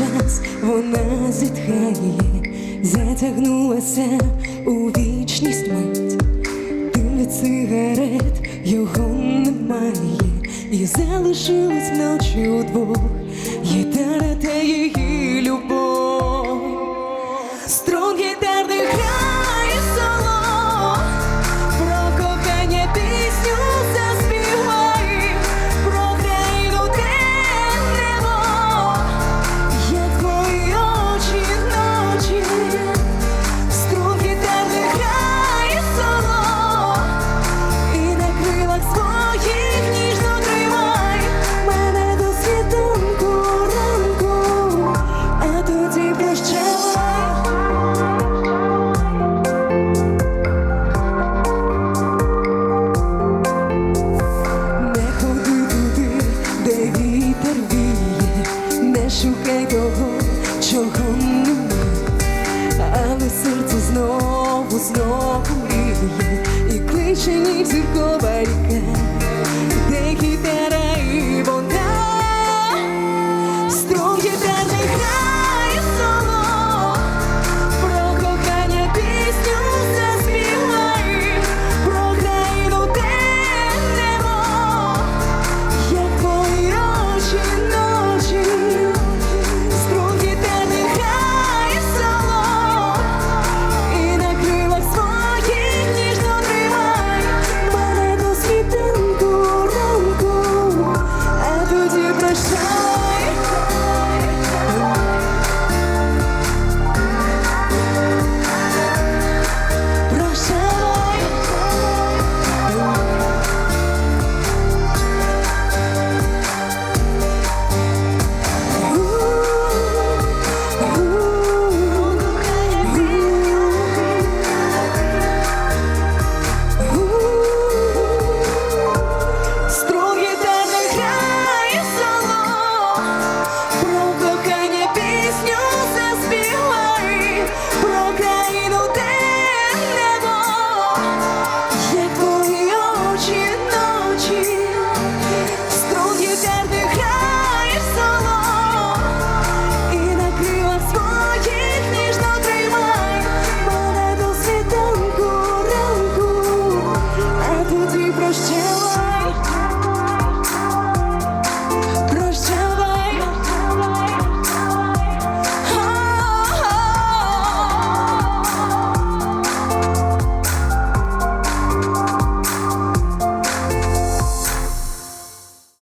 час вона зітхає, затягнулася у вічність мить, Дим від цигарет його немає, і залишилась ночі удвох, гітара та її любов, струн гітарний храм. Шукай того, чого нема, але серце знову, знову мріє, і кличе ніг зіркова ріка, де гітара